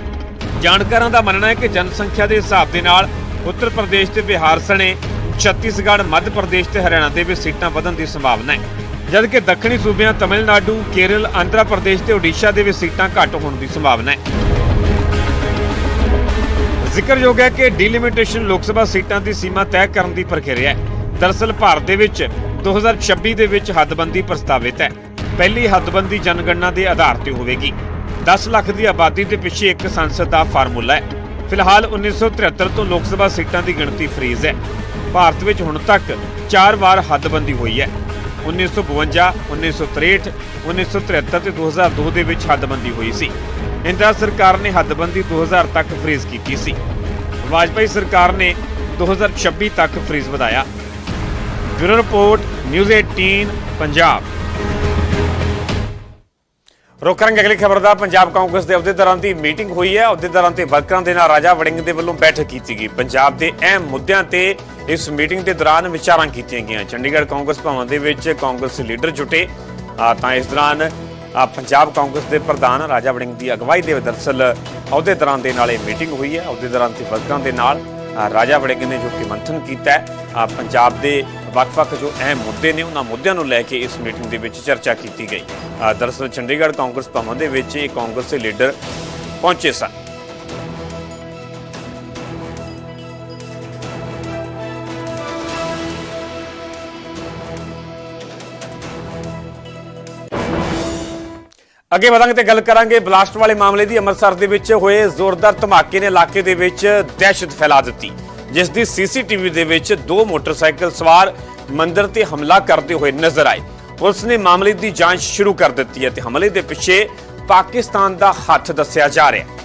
ਜਾਣਕਾਰਾਂ ਦਾ ਮੰਨਣਾ ਹੈ ਕਿ ਜਨਸੰਖਿਆ ਦੇ ਹਿਸਾਬ ਦੇ ਨਾਲ ਉੱਤਰ ਪ੍ਰਦੇਸ਼ ਤੇ ਬਿਹਾਰ ਸਣੇ ਛੱਤੀਸਗੜ੍ਹ, ਮੱਧ ਪ੍ਰਦੇਸ਼ ਤੇ ਹਰਿਆਣਾ ਦੇ ਵੀ ਸੀਟਾਂ ਵਧਣ ਦੀ ਸੰਭਾਵਨਾ ਹੈ। ਜਦਕਿ ਦੱਖਣੀ ਸੂਬਿਆਂ ਤਮਿਲਨਾਡੂ, ਕੇਰਲ, ਆਂਧਰਾ ਪ੍ਰਦੇਸ਼ ਤੇ ਓਡੀਸ਼ਾ ਦੇ ਵਿੱਚ ਸੀਟਾਂ ਘੱਟ ਹੋਣ ਦੀ ਸੰਭਾਵਨਾ ਹੈ। ਜ਼ਿਕਰਯੋਗ ਹੈ ਕਿ ਡੀਲਿਮਿਟੇਸ਼ਨ ਲੋਕ ਸਭਾ ਸੀਟਾਂ ਦੀ ਸੀਮਾ ਤੈਅ ਕਰਨ ਦੀ ਪ੍ਰਕਿਰਿਆ ਹੈ। ਦਰਅਸਲ ਭਾਰਤ ਦੇ ਵਿੱਚ 2026 ਦੇ ਵਿੱਚ ਹੱਦਬੰਦੀ ਪ੍ਰਸਤਾਵਿਤ ਹੈ। ਪਹਿਲੀ ਹੱਦਬੰਦੀ ਜਨਗਣਨਾ ਦੇ ਆਧਾਰ ਤੇ ਹੋਵੇਗੀ। 10 ਲੱਖ ਦੀ ਆਬਾਦੀ ਦੇ ਪਿੱਛੇ ਇੱਕ ਸੰਸਦ ਦਾ ਫਾਰਮੂਲਾ ਹੈ। ਫਿਲਹਾਲ 1973 ਤੋਂ ਲੋਕ ਸਭਾ ਸੀਟਾਂ ਦੀ ਗਿਣਤੀ ਫਰੀਜ਼ ਹੈ। ਭਾਰਤ ਵਿੱਚ ਹੁਣ ਤੱਕ 4 ਵਾਰ ਹੱਦਬੰਦੀ ਹੋਈ ਹੈ। 1952 1963 1973 ਤੇ 2002 ਦੇ ਵਿੱਚ ਹੱਦਬੰਦੀ ਹੋਈ ਸੀ। ਇੰਦਰਾ ਸਰਕਾਰ ਨੇ ਹੱਦਬੰਦੀ 2000 ਤੱਕ ਫਰੀਜ਼ ਕੀਤੀ ਸੀ। ਵਾਜਪਾਈ ਸਰਕਾਰ ਨੇ 2026 ਤੱਕ ਫਰੀਜ਼ ਵਧਾਇਆ। Bureau report, news 18 Punjab. ਰੁਕ ਅਗਲੀ ਖਬਰ ਦਾ। ਪੰਜਾਬ ਕਾਂਗਰਸ ਦੇ ਅਹੁਦੇਦਾਰਾਂ ਦੀ ਮੀਟਿੰਗ ਹੋਈ ਹੈ। ਅਹੁਦੇਦਾਰਾਂ ਤੇ ਵਰਕਰਾਂ ਦੇ ਨਾਲ ਰਾਜਾ ਵੜਿੰਗ ਦੇ ਵੱਲੋਂ ਬੈਠਕ ਕੀਤੀ ਗਈ। ਪੰਜਾਬ ਦੇ ਅਹਿਮ ਮੁੱਦਿਆਂ ਤੇ ਇਸ ਮੀਟਿੰਗ ਦੇ ਦੌਰਾਨ ਵਿਚਾਰਾਂ ਕੀਤੀਆਂ ਗਈਆਂ। ਚੰਡੀਗੜ੍ਹ ਕਾਂਗਰਸ ਭਵਨ ਦੇ ਵਿੱਚ ਕਾਂਗਰਸ ਲੀਡਰ ਜੁਟੇ। ਤਾਂ ਇਸ ਦੌਰਾਨ ਪੰਜਾਬ ਕਾਂਗਰਸ ਦੇ ਪ੍ਰਧਾਨ ਰਾਜਾ ਵੜਿੰਗ ਦੀ ਅਗਵਾਈ ਦੇ ਵਿੱਚ ਦਰਅਸਲ ਅਹੁਦੇਦਾਰਾਂ ਦੇ ਨਾਲ ਇਹ ਮੀਟਿੰਗ ਹੋਈ ਹੈ। ਅਹੁਦੇਦਾਰਾਂ ਤੇ ਵਰਕਰਾਂ ਦੇ ਨਾਲ ਰਾਜਾ ਵੜਿੰਗ ਨੇ ਜੋ ਕਿ ਮੰਥਨ ਕੀਤਾ ਹੈ ਪੰਜਾਬ ਦੇ ਵੱਖ-ਵੱਖ ਜੋ ਅਹਿਮ ਮੁੱਦੇ ਨੇ ਉਹਨਾਂ ਮੁੱਦਿਆਂ ਨੂੰ ਲੈ ਕੇ ਇਸ ਮੀਟਿੰਗ ਦੇ ਵਿੱਚ ਚਰਚਾ ਕੀਤੀ ਗਈ। ਆ, ਦਰਅਸਲ ਚੰਡੀਗੜ੍ਹ ਕਾਂਗਰਸ ਭਵਨ ਦੇ ਵਿੱਚ ਇਹ ਕਾਂਗਰਸ ਦੇ ਲੀਡਰ ਪਹੁੰਚੇ ਸਨ। ਅੱਗੇ ਵਧਾਂਗੇ ਤੇ ਗੱਲ ਕਰਾਂਗੇ ਬਲਾਸਟ ਵਾਲੇ ਮਾਮਲੇ ਦੀ। ਅੰਮ੍ਰਿਤਸਰ ਦੇ ਵਿੱਚ ਹੋਏ ਜ਼ੋਰਦਾਰ ਧਮਾਕੇ ਨੇ ਇਲਾਕੇ ਦੇ ਵਿੱਚ ਦਹਿਸ਼ਤ ਫੈਲਾ ਦਿੱਤੀ। ਜਿਸ ਦੀ ਸੀਸੀਟੀਵੀ ਦੇ ਵਿੱਚ ਦੋ ਮੋਟਰਸਾਈਕਲ ਸਵਾਰ ਮੰਦਰ ਤੇ ਹਮਲਾ ਕਰਦੇ ਹੋਏ ਨਜ਼ਰ ਆਏ। ਪੁਲਿਸ ਨੇ ਮਾਮਲੇ ਦੀ ਜਾਂਚ ਸ਼ੁਰੂ ਕਰ ਦਿੱਤੀ ਹੈ ਤੇ ਹਮਲੇ ਦੇ ਪਿੱਛੇ ਪਾਕਿਸਤਾਨ ਦਾ ਹੱਥ ਦੱਸਿਆ ਜਾ ਰਿਹਾ ਹੈ।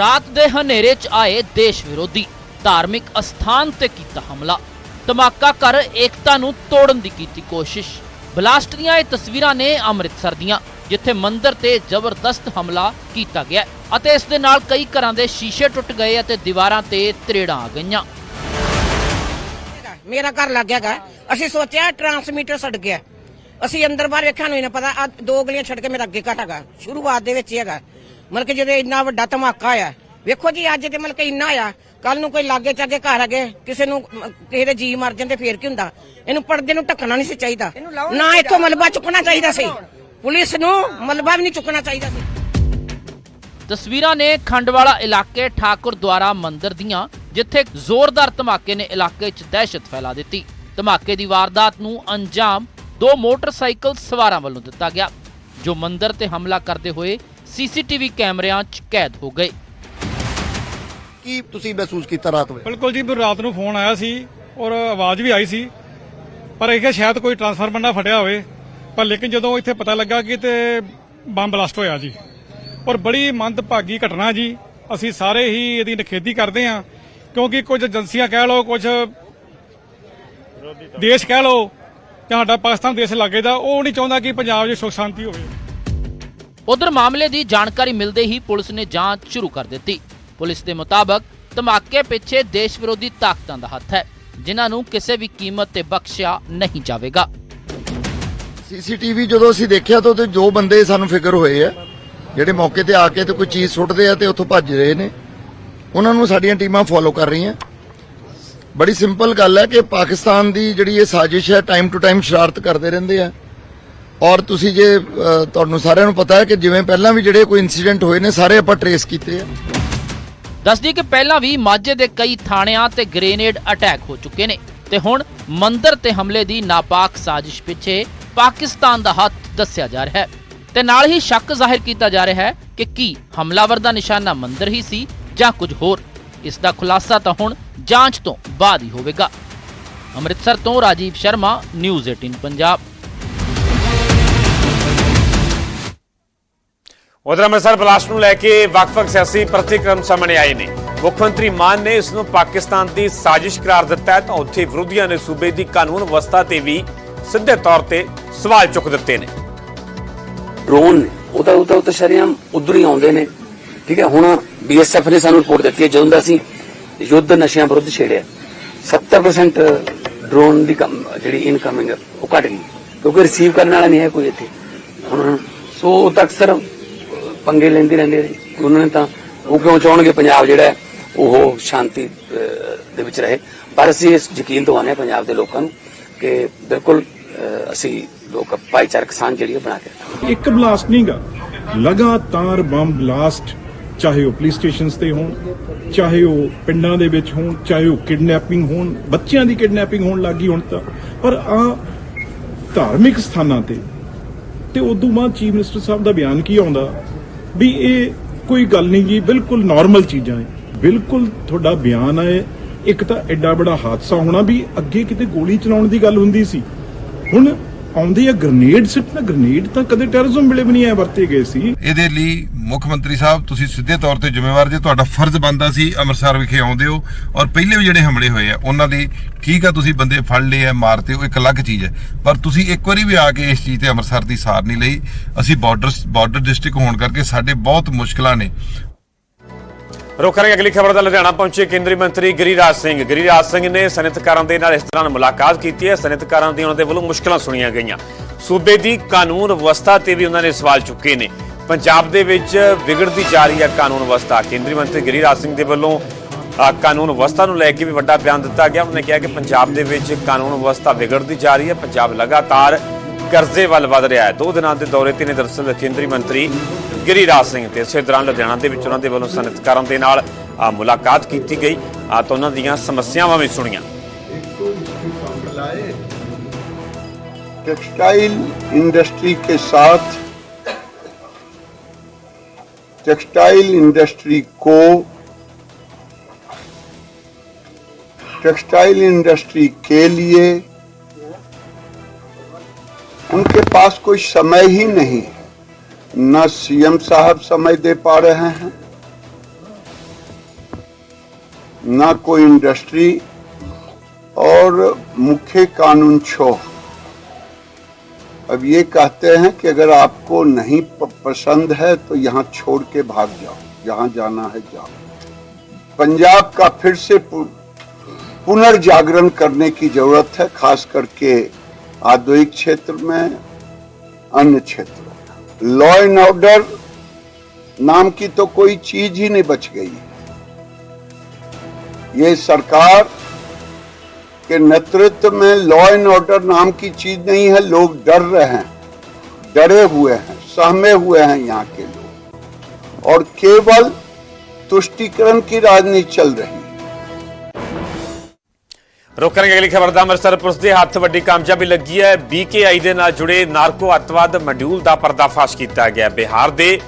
ਰਾਤ ਦੇ ਹਨੇਰੇ 'ਚ ਆਏ ਦੇਸ਼ ਵਿਰੋਧੀ। ਧਾਰਮਿਕ ਅਸਥਾਨ ਤੇ ਕੀਤਾ ਹਮਲਾ। ਧਮਾਕਾ ਕਰ ਏਕਤਾ ਨੂੰ ਤੋੜਨ ਦੀ ਕੀਤੀ ਕੋਸ਼ਿਸ਼। ਬਲਾਸਟ ਦੀਆਂ ਇਹ ਤਸਵੀਰਾਂ ਨੇ ਅੰਮ੍ਰਿਤਸਰ ਦੀਆਂ, ਜਿੱਥੇ ਮੰਦਿਰ ਤੇ ਜ਼ਬਰਦਸਤ ਹਮਲਾ ਕੀਤਾ ਗਿਆ ਅਤੇ ਇਸ ਦੇ ਨਾਲ ਕਈ ਘਰਾਂ ਦੇ ਸ਼ੀਸ਼ੇ ਟੁੱਟ ਗਏ ਅਤੇ ਦੀਵਾਰਾਂ ਤੇ ਤਰੇੜਾਂ ਆ ਗਈਆਂ। ਮੇਰਾ ਘਰ ਲੱਗ ਗਿਆਗਾ ਅਸੀਂ ਸੋਚਿਆ ਟਰਾਂਸਮੀਟਰ ਛੱਡ ਗਿਆ। ਅਸੀਂ ਅੰਦਰ ਬਾਹਰ ਵੇਖਿਆ ਨੂੰ ਇਹਨਾਂ ਪਤਾ। ਆ ਦੋ ਗਲੀਆਂ ਛੱਡ ਕੇ ਮੇਰਾ ਅੱਗੇ ਘਟ ਹੈਗਾ। ਸ਼ੁਰੂਆਤ ਦੇ ਵਿੱਚ ਹੀ ਹੈਗਾ। ਮਤਲਬ ਕਿ ਜਦੋਂ ਇੰਨਾ ਵੱਡਾ ਧਮਾਕਾ ਆ। ਵੇਖੋ ਜੀ ਅੱਜ ਤੇ ਮਤਲਬ ਕਿ ਇੰਨਾ ਆ। ਕੱਲ ਨੂੰ ਕੋਈ ਲਾਗੇ ਚਾਗੇ ਘਰ ਹੈਗੇ ਕਿਸੇ ਨੂੰ ਕਿਸੇ ਦੇ ਜੀ ਮਰ ਜਾਂਦੇ ਫੇਰ ਕੀ ਹੁੰਦਾ? ਇਹਨੂੰ ਪਰਦੇ ਨੂੰ ਢੱਕਣਾ ਨਹੀਂ ਸੀ ਚਾਹੀਦਾ। ਨਾ ਇੱਥੋਂ ਮਲਬਾ ਚੁੱਕਣਾ ਚਾਹੀਦਾ ਸੀ। ਪੁਲਿਸ ਨੂੰ ਮਲਬਾ ਵੀ ਨਹੀਂ ਚੁੱਕਣਾ ਚਾਹੀਦਾ ਸੀ। ਤਸਵੀਰਾਂ ਨੇ ਖੰਡਵਾਲਾ ਇਲਾਕੇ ਠਾਕੁਰ ਦੁਆਰਾ ਮੰਦਿਰ ਦੀਆਂ ਜਿੱਥੇ ਜ਼ੋਰਦਾਰ ਧਮਾਕੇ ਨੇ ਇਲਾਕੇ 'ਚ ਦਹਿਸ਼ਤ ਫੈਲਾ ਦਿੱਤੀ। ਧਮਾਕੇ ਦੀ ਵਾਰਦਾਤ ਨੂੰ ਅੰਜਾਮ ਦੋ ਮੋਟਰਸਾਈਕਲ ਸਵਾਰਾਂ ਵੱਲੋਂ ਦਿੱਤਾ ਗਿਆ। ਜੋ ਮੰਦਿਰ ਤੇ ਹਮਲਾ ਕਰਦੇ ਹੋਏ ਸੀਸੀਟੀਵੀ ਕੈਮਰਿਆਂ 'ਚ ਕੈਦ ਹੋ ਗਏ। ਕੀ ਤੁਸੀਂ ਮਹਿਸੂਸ ਕੀਤਾ ਰਾਤ ਵੇਲੇ ਬਿਲਕੁਲ ਜੀ ਮੈਨੂੰ ਰਾਤ ਨੂੰ ਫੋਨ ਆਇਆ ਸੀ ਔਰ ਆਵਾਜ਼ ਵੀ ਆਈ ਸੀ। ਪਰ ਇਹ ਕਿ ਸ਼ਾਇਦ ਕੋਈ ਟਰਾਂਸਫਾਰਮਰ ਨਾ ਫਟਿਆ ਹੋਵੇ। ਪਰ ਲੇਕਿਨ ਜਦੋਂ ਇੱਥੇ ਪਤਾ ਲੱਗਾ ਕਿ ਤੇ ਬੰਬ ਬਲਾਸਟ ਹੋਇਆ ਜੀ। ਔਰ ਬੜੀ ਮੰਦਭਾਗੀ ਘਟਨਾ ਜੀ। ਅਸੀਂ ਸਾਰੇ ਹੀ ਇਹਦੀ ਨਿਖੇਧੀ ਕਰਦੇ ਹਾਂ। ਕਿਉਂਕਿ ਕੁਝ ਏਜੰਸੀਆਂ ਕਹਿ ਲਓ ਕੁਝ ਦੇਸ਼ ਕਹਿ ਲਓ ਜਾਂ ਸਾਡਾ ਪਾਕਿਸਤਾਨ ਦੇਸ਼ ਲਾਗੇ ਦਾ ਉਹ ਨਹੀਂ ਚਾਹੁੰਦਾ ਕਿ ਪੰਜਾਬ 'ਚ ਸੁਖ ਸ਼ਾਂਤੀ ਹੋਵੇ। ਉਧਰ ਮਾਮਲੇ ਦੀ ਜਾਣਕਾਰੀ ਮਿਲਦੇ ਹੀ ਪੁਲਿਸ ਨੇ ਜਾਂਚ ਸ਼ੁਰੂ ਕਰ ਦਿੱਤੀ। ਪੁਲਿਸ ਦੇ ਮੁਤਾਬਕ ਧਮਾਕੇ ਪਿੱਛੇ ਦੇਸ਼ ਵਿਰੋਧੀ ਤਾਕਤਾਂ ਦਾ ਹੱਥ ਹੈ, ਜਿਨ੍ਹਾਂ ਨੂੰ ਕਿਸੇ ਵੀ ਕੀਮਤ ਤੇ ਬਖਸ਼ਿਆ ਨਹੀਂ ਜਾਵੇਗਾ। ਸੀਸੀਟੀਵੀ ਜਦੋਂ ਅਸੀਂ ਦੇਖਿਆ ਤਾਂ ਉਹਦੇ ਜੋ ਬੰਦੇ ਸਾਨੂੰ ਫਿਕਰ ਹੋਏ ਆ। ਜਿਹੜੇ ਮੌਕੇ ਤੇ ਆ ਕੇ ਤੇ ਕੋਈ ਚੀਜ਼ ਸੁੱਟਦੇ ਆ ਤੇ ਉੱਥੋਂ ਭੱਜ ਰਹੇ ਨੇ। ਉਹਨਾਂ ਨੂੰ ਸਾਡੀਆਂ ਟੀਮਾਂ ਫੋਲੋ ਕਰ ਰਹੀਆਂ। ਬੜੀ ਸਿੰਪਲ ਗੱਲ ਹੈ ਕਿ ਪਾਕਿਸਤਾਨ ਦੀ ਜਿਹੜੀ ਇਹ ਸਾਜ਼ਿਸ਼ ਹੈ ਟਾਈਮ ਟੂ ਟਾਈਮ ਸ਼ਰਾਰਤ ਕਰਦੇ ਰਹਿੰਦੇ ਆ। ਔਰ ਤੁਸੀਂ ਜੇ ਤੁਹਾਨੂੰ ਸਾਰਿਆਂ ਨੂੰ ਪਤਾ ਹੈ ਕਿ ਜਿਵੇਂ ਪਹਿਲਾਂ ਵੀ ਜਿਹੜੇ ਕੋਈ ਇਨਸੀਡੈਂਟ ਹੋਏ ਨੇ, ਸਾਰੇ ਆਪਾਂ ਟਰੇਸ ਕੀਤੇ ਆ। ਦੱਸਦੀ ਕਿ ਪਹਿਲਾਂ ਵੀ ਮਾਝੇ ਦੇ ਕਈ ਥਾਣਿਆਂ ਤੇ ਗ੍ਰੇਨੇਡ ਅਟੈਕ ਹੋ ਚੁੱਕੇ ਨੇ ਤੇ ਹੁਣ ਮੰਦਰ ਤੇ ਹਮਲੇ ਦੀ ਨਾਪਾਕ ਸਾਜ਼ਿਸ਼ ਪਿੱਛੇ ਪਾਕਿਸਤਾਨ ਦਾ ਹੱਥ ਦੱਸਿਆ ਜਾ ਰਿਹਾ ਹੈ। ਤੇ ਨਾਲ ਹੀ ਸ਼ੱਕ ਜ਼ਾਹਿਰ ਕੀਤਾ ਜਾ ਰਿਹਾ ਹੈ ਕਿ ਕੀ ਹਮਲਾਵਰ ਦਾ ਨਿਸ਼ਾਨਾ ਮੰਦਰ ਹੀ ਸੀ ਜਾਂ ਕੁਝ ਹੋਰ। ਇਸ ਦਾ ਖੁਲਾਸਾ ਤਾਂ ਹੁਣ ਜਾਂਚ ਤੋਂ ਬਾਅਦ ਹੀ ਹੋਵੇਗਾ। ਅੰਮ੍ਰਿਤਸਰ ਤੋਂ ਰਾਜੀਵ ਸ਼ਰਮਾ, ਨਿਊਜ਼ 18 ਪੰਜਾਬ। ਉਧਰ ਅੰਮ੍ਰਿਤਸਰ ਬਲਾਸਟ ਨੂੰ ਲੈ ਕੇ ਵੱਖ-ਵੱਖ ਸਿਆਸੀ ਪ੍ਰਤੀਕਰਮ ਸਾਹਮਣੇ ਆਏ ਨੇ। ਮੁੱਖ ਮੰਤਰੀ ਮਾਨ ਨੇ ਇਸ ਨੂੰ ਪਾਕਿਸਤਾਨ ਦੀ ਸਾਜ਼ਿਸ਼ ਕਰਾਰ ਦਿੱਤਾ ਹੈ ਤਾਂ ਉੱਥੇ ਵਿਰੋਧੀਆਂ ਨੇ ਸੂਬੇ ਦੀ ਕਾਨੂੰਨ ਵਿਵਸਥਾ ਤੇ ਵੀ ਸਿੱਧੇ ਤੌਰ ਤੇ ਸਵਾਲ ਚੁੱਕ ਦਿੱਤੇ ਨੇ। ਡਰੋਨ ਨੇ, ਉਹ ਤਾਂ ਉਹ ਤਾਂ ਉਹ ਉਧਰ ਹੀ ਆਉਂਦੇ ਨੇ। ਠੀਕ ਹੈ, ਹੁਣ ਬੀਐਸਐਫ ਨੇ ਸਾਨੂੰ ਰਿਪੋਰਟ ਦਿੱਤੀ ਹੈ, ਜਦੋਂ ਦਾ ਅਸੀਂ ਯੁੱਧ ਨਸ਼ਿਆਂ ਵਿਰੁੱਧ ਛੇੜਿਆ 70% ਡਰੋਨ ਦੀ ਜਿਹੜੀ ਇਨਕਮਿੰਗ ਉਹ ਘਟ ਗਈ। ਕਿਉਂਕਿ ਰਿਸੀਵ ਕਰਨ ਵਾਲਾ ਨਹੀਂ ਹੈ ਕੋਈ ਇੱਥੇ। ਹੁਣ ਸੋ ਉਹ ਤਾਂ ਪੰਗੇ ਲੈਂਦੇ ਰਹਿੰਦੇ ਨੇ ਉਹਨਾਂ ਨੇ ਤਾਂ ਉਹ ਕਿਉਂ ਚਾਹਣਗੇ ਪੰਜਾਬ ਜਿਹੜਾ ਉਹ ਸ਼ਾਂਤੀ ਦੇ ਵਿੱਚ ਰਹੇ। ਪਰ ਅਸੀਂ ਇਸ ਯਕੀਨ ਦਵਾਉਂਦੇ ਹਾਂ ਪੰਜਾਬ ਦੇ ਲੋਕਾਂ ਨੂੰ ਕਿ ਬਿਲਕੁਲ ਅਸੀਂ ਲੋਕ ਭਾਈਚਾਰਕ ਸਾਂਝ ਜਿਹੜੀ ਬਣਾ ਕੇ ਇੱਕ ਬਲਾਸਟ ਨਹੀਂਗਾ ਲਗਾਤਾਰ ਬੰਬ ਬਲਾਸਟ ਚਾਹੇ ਉਹ ਪੁਲਿਸ ਸਟੇਸ਼ਨਸ ਤੇ ਹੋਣ, ਚਾਹੇ ਉਹ ਪਿੰਡਾਂ ਦੇ ਵਿੱਚ ਹੋਣ, ਚਾਹੇ ਉਹ ਕਿਡਨੈਪਿੰਗ ਹੋਣ, ਬੱਚਿਆਂ ਦੀ ਕਿਡਨੈਪਿੰਗ ਹੋਣ ਲੱਗੀ ਹੁਣ ਤਾਂ। ਪਰ ਆ ਧਾਰਮਿਕ ਸਥਾਨਾਂ ਤੇ ਤੇ ਉਦੋਂ ਬਾਅਦ ਚੀਫ ਮਿਨਿਸਟਰ ਸਾਹਿਬ ਦਾ ਬਿਆਨ ਕੀ ਆਉਂਦਾ? ਵੀ ਇਹ ਕੋਈ ਗੱਲ ਨਹੀਂ ਜੀ, ਬਿਲਕੁਲ ਨਾਰਮਲ ਚੀਜ਼ਾਂ ਹੈ ਬਿਲਕੁਲ ਤੁਹਾਡਾ ਬਿਆਨ ਹੈ ਇੱਕ ਤਾਂ ਐਡਾ ਬੜਾ ਹਾਦਸਾ ਹੋਣਾ ਵੀ ਅੱਗੇ ਕਿਤੇ ਗੋਲੀ ਚਲਾਉਣ ਦੀ ਗੱਲ ਹੁੰਦੀ ਸੀ। ਹੁਣ ਆਉਂਦੇ ਆ ਗ੍ਰਨੇਡ ਸਿੱਟਣਾ ਗ੍ਰਨੇਡ ਤਾਂ ਕਦੇ ਟੈਰਰਿਜ਼ਮ ਵੇਲੇ ਵੀ ਨਹੀਂ ਐ ਵਰਤੇ ਗਏ ਸੀ। ਇਹਦੇ ਲਈ ਮੁੱਖ ਮੰਤਰੀ ਸਾਹਿਬ, ਤੁਸੀਂ ਸਿੱਧੇ ਤੌਰ ਤੇ ਜ਼ਿੰਮੇਵਾਰ ਜੇ, ਤੁਹਾਡਾ ਫਰਜ਼ ਬਣਦਾ ਸੀ ਅੰਮ੍ਰਿਤਸਰ ਵਿਖੇ ਆਉਂਦੇ ਹੋ ਔਰ ਪਹਿਲੇ ਵੀ ਜਿਹੜੇ ਹਮਲੇ ਹੋਏ ਆ, ਉਹਨਾਂ ਦੀ ਠੀਕ ਆ, ਤੁਸੀਂ ਬੰਦੇ ਫੜ ਲਏ ਆ, ਮਾਰਤੇ ਉਹ ਇੱਕ ਅਲੱਗ ਚੀਜ਼ ਹੈ। ਪਰ ਤੁਸੀਂ ਇੱਕ ਵਾਰੀ ਵੀ ਆ ਕੇ ਇਸ ਚੀਜ਼ ਤੇ ਅੰਮ੍ਰਿਤਸਰ ਦੀ ਸਾਰ ਨਹੀਂ ਲਈ। ਅਸੀਂ ਬਾਰਡਰ ਬਾਰਡਰ ਡਿਸਟ੍ਰਿਕਟ ਹੋਣ ਕਰਕੇ ਸਾਡੇ ਬਹੁਤ ਮੁਸ਼ਕਲਾਂ ਨੇ। ਰੁਕ ਕਰਾਂਗੇ ਅਗਲੀ ਖਬਰ ਦਾ ਲੁਧਿਆਣਾ ਪਹੁੰਚੇ ਕੇਂਦਰੀ ਮੰਤਰੀ ਗਿਰੀਰਾਜ ਸਿੰਘ। ਗਿਰੀਰਾਜ ਸਿੰਘ ਨੇ ਸਨਅਤਕਾਰਾਂ ਦੇ ਨਾਲ ਇਸ ਤਰ੍ਹਾਂ ਮੁਲਾਕਾਤ ਕੀਤੀ ਹੈ। ਸਨਅਤਕਾਰਾਂ ਦੀ ਉਹਨਾਂ ਦੇ ਵੱਲੋਂ ਮੁਸ਼ਕਲਾਂ ਸੁਣੀਆਂ ਗਈਆਂ। ਸੂਬੇ ਦੀ ਕਾਨੂੰਨ ਵਿਵਸਥਾ ਤੇ ਵੀ ਉਹਨਾਂ ਨੇ ਸਵਾਲ ਚੁੱਕੇ ਨੇ। ਪੰਜਾਬ ਦੇ ਵਿੱਚ ਵਿਗੜਦੀ ਜਾ ਰਹੀ ਹੈ ਕਾਨੂੰਨ ਵਿਵਸਥਾ। ਕੇਂਦਰੀ ਮੰਤਰੀ ਗਿਰੀਰਾਜ ਸਿੰਘ ਦੇ ਵੱਲੋਂ ਕਾਨੂੰਨ ਵਿਵਸਥਾ ਨੂੰ ਲੈ ਕੇ ਵੀ ਵੱਡਾ ਬਿਆਨ ਦਿੱਤਾ ਗਿਆ। ਉਹਨਾਂ ਨੇ ਕਿਹਾ ਕਿ ਪੰਜਾਬ ਦੇ ਵਿੱਚ ਕਾਨੂੰਨ ਵਿਵਸਥਾ ਵਿਗੜਦੀ ਜਾ ਰਹੀ ਹੈ। ਪੰਜਾਬ ਲਗਾਤਾਰ ਕਰਜ਼ੇ ਵੱਲ ਵਧ ਰਿਹਾ ਹੈ ਦੋ ਦਿਨਾਂ ਦੇ ਦੌਰੇ ਤੇ ਨੇ ਦਰਅਸਲ ਕੇਂਦਰੀ ਮੰਤਰੀ ਗਿਰੀਰਾਜ ਸਿੰਘ ਤੇ ਇਸੇ ਦੌਰਾਨ ਲੁਧਿਆਣਾ ਦੇ ਵਿੱਚ ਉਹਨਾਂ ਦੇ ਵੱਲੋਂ ਸਨਅਤਕਾਰਾਂ ਦੇ ਨਾਲ ਅ, ਮੁਲਾਕਾਤ ਕੀਤੀ ਗਈ ਅ, ਤਾਂ ਉਹਨਾਂ ਦੀਆਂ ਸਮੱਸਿਆਵਾਂ ਵੀ ਸੁਣੀਆਂ टेक्सटाइल इंडस्ट्री के साथ टेक्सटाइल इंडस्ट्री को टेक्सटाइल इंडस्ट्री के लिए उनके पास कोई समय ही नहीं। न सीएम साहब समय दे पा रहे हैं, न कोई इंडस्ट्री और मुख्य कानून छो। अब ये कहते हैं कि अगर आपको नहीं पसंद है तो यहाँ छोड़ के भाग जाओ। जहाँ जाना है जाओ। पंजाब का फिर से पुनर्जागरण करने की ज़रूरत है, खास करके औद्योगिक क्षेत्र में, अन्य क्षेत्रों लॉ एंड ऑर्डर नाम की तो कोई चीज़ ही नहीं बच गई। है ये सरकार के नेतृत्व में लॉ एंड ऑर्डर नाम की चीज़ नहीं है, लोग डर रहे हैं। डरे हुए हैं, सहमे हुए हैं यहाँ के लोग। और केवल तुष्टिकरण की राजनीति चल रही है ਰੁਕ ਕਰਾਂਗੇ ਅਗਲੀ ਖਬਰ ਦਾ। ਅੰਮ੍ਰਿਤਸਰ ਪੁਲਿਸ ਦੇ ਹੱਥ ਵੱਡੀ ਕਾਮਯਾਬੀ ਲੱਗੀ ਹੈ। ਬੀਕੇਆਈ ਦੇ ਨਾਲ ਜੁੜੇ ਨਾਰਕੋ ਅੱਤਵਾਦ ਮੋਡਿਊਲ ਦਾ ਪਰਦਾਫਾਸ਼ ਕੀਤਾ ਗਿਆ। ਬਿਹਾਰ ਦੇ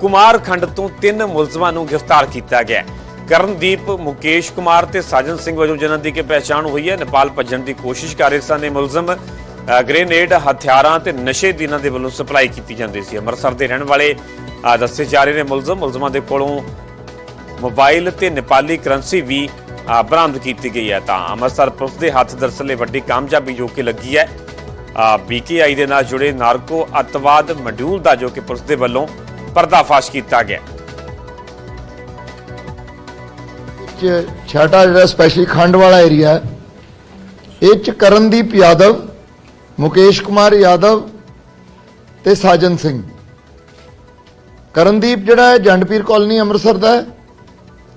ਕੁਮਾਰ ਖੰਡ ਤੋਂ ਤਿੰਨ ਮੁਲਜ਼ਮਾਂ ਨੂੰ ਗ੍ਰਿਫਤਾਰ ਕੀਤਾ ਗਿਆ। ਕਰਨਦੀਪ, ਮੁਕੇਸ਼ ਕੁਮਾਰ ਤੇ ਸਾਜਨ ਸਿੰਘ ਵਜੋਂ ਜਿਨ੍ਹਾਂ ਦੀ ਕਿ ਪਹਿਚਾਣ ਹੋਈ ਹੈ। ਨੇਪਾਲ ਭੱਜਣ ਦੀ ਕੋਸ਼ਿਸ਼ ਕਰ ਰਹੇ ਸਨ। ਇਹ ਮੁਲਜ਼ਮ ਗ੍ਰੇਨੇਡ, ਹਥਿਆਰਾਂ ਤੇ ਨਸ਼ੇ ਦੀ ਇਹਨਾਂ ਦੇ ਵੱਲੋਂ ਸਪਲਾਈ ਕੀਤੀ ਜਾਂਦੀ ਸੀ। ਅੰਮ੍ਰਿਤਸਰ ਦੇ ਰਹਿਣ ਵਾਲੇ ਦੱਸੇ ਜਾ ਰਹੇ ਨੇ ਮੁਲਜ਼ਮ। ਮੁਲਜ਼ਮਾਂ ਦੇ ਕੋਲੋਂ ਮੋਬਾਈਲ ਤੇ ਨੇਪਾਲੀ ਕਰੰਸੀ ਵੀ ਬਰਾਮਦ ਕੀਤੀ ਗਈ ਹੈ ਤਾਂ ਅੰਮ੍ਰਿਤਸਰ ਪੁਲਿਸ ਦੇ ਹੱਥ ਦਰਸਲੇ ਵੱਡੀ ਕਾਮਯਾਬੀ ਜੋ ਕਿ ਲੱਗੀ ਹੈ। ਬੀਕੇਆਈ ਦੇ ਨਾਲ ਜੁੜੇ ਨਾਰਕੋ ਅੱਤਵਾਦ ਮੋਡਿਊਲ ਦਾ ਜੋ ਕਿ ਪੁਲਿਸ ਦੇ ਵੱਲੋਂ ਪਰਦਾਫਾਸ਼ ਕੀਤਾ ਗਿਆ। ਚ ਛਾਟਾ ਜਿਹੜਾ ਸਪੈਸ਼ਲੀ ਖੰਡ ਵਾਲਾ ਏਰੀਆ ਹੈ, ਇਹ ਚ ਕਰਨਦੀਪ ਯਾਦਵ, ਮੁਕੇਸ਼ ਕੁਮਾਰ ਯਾਦਵ ਤੇ ਸਾਜਨ ਸਿੰਘ। ਕਰਨਦੀਪ ਜਿਹੜਾ ਹੈ, ਜੰਡਪੀਰ ਕਾਲੋਨੀ ਅੰਮ੍ਰਿਤਸਰ ਦਾ ਹੈ।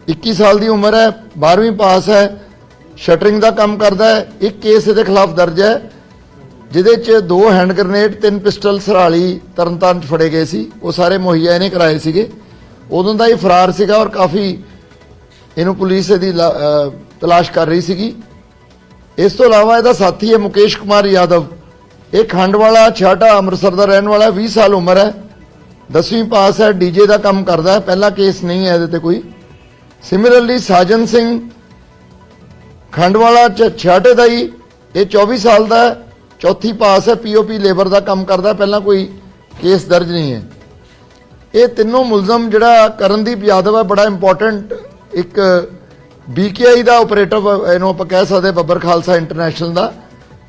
21 ਸਾਲ ਦੀ ਉਮਰ ਹੈ 12ਵੀਂ ਪਾਸ ਹੈ ਸ਼ਟਰਿੰਗ ਦਾ ਕੰਮ ਕਰਦਾ ਹੈ ਇੱਕ ਕੇਸ ਇਹਦੇ ਖਿਲਾਫ ਦਰਜ ਹੈ ਜਿਹਦੇ ਚ ਦੋ ਹੈਂਡ ਗ੍ਰਨੇਡ ਤਿੰਨ ਪਿਸਟਲ ਸਰਾਲੀ ਤਰਨਤਾਰਨ ਚ ਫੜੇ ਗਏ ਸੀ। ਉਹ ਸਾਰੇ ਮੁਹੱਈਆ ਇਹਨੇ ਕਰਾਏ ਸੀਗੇ। ਉਦੋਂ ਦਾ ਇਹ ਫਰਾਰ ਸੀਗਾ ਔਰ ਕਾਫੀ ਇਹਨੂੰ ਪੁਲਿਸ ਇਹਦੀ ਲਾ- ਤਲਾਸ਼ ਕਰ ਰਹੀ ਸੀਗੀ। ਇਸ ਤੋਂ ਇਲਾਵਾ ਇਹਦਾ ਸਾਥੀ ਹੈ ਮੁਕੇਸ਼ ਕੁਮਾਰ ਯਾਦਵ। ਇਹ ਖੰਡਵਾਲਾ ਛਾਟਾ ਅੰਮ੍ਰਿਤਸਰ ਦਾ ਰਹਿਣ ਵਾਲਾ ਹੈ, 20 ਸਾਲ ਉਮਰ ਹੈ। 10ਵੀਂ ਪਾਸ ਹੈ ਡੀਜੇ ਦਾ ਕੰਮ ਕਰਦਾ ਹੈ। ਪਹਿਲਾ ਕੇਸ ਨਹੀਂ ਹੈ ਇਹਦੇ ਤੇ ਕੋਈ। ਸਿਮਿਲਰਲੀ ਸਾਜਨ ਸਿੰਘ, ਖੰਡਵਾਲਾ ਚ- ਛਾਟੇ ਦਾ ਹੀ, ਇਹ 24 ਸਾਲ ਦਾ ਚੌਥੀ ਪਾਸ ਹੈ ਪੀਓਪੀ ਲੇਬਰ ਦਾ ਕੰਮ ਕਰਦਾ, ਪਹਿਲਾਂ ਕੋਈ ਕੇਸ ਦਰਜ ਨਹੀਂ ਹੈ। ਇਹ ਤਿੰਨੋਂ ਮੁਲਜ਼ਮ ਜਿਹੜਾ ਕਰਨਦੀਪ ਯਾਦਵ ਹੈ, ਬੜਾ ਇੰਪੋਰਟੈਂਟ ਇੱਕ ਬੀਕੇਆਈ ਦਾ ਆਪਰੇਟਰ ਇਹਨੂੰ ਆਪਾਂ ਕਹਿ ਸਕਦੇ ਬੱਬਰ ਖਾਲਸਾ ਇੰਟਰਨੈਸ਼ਨਲ ਦਾ,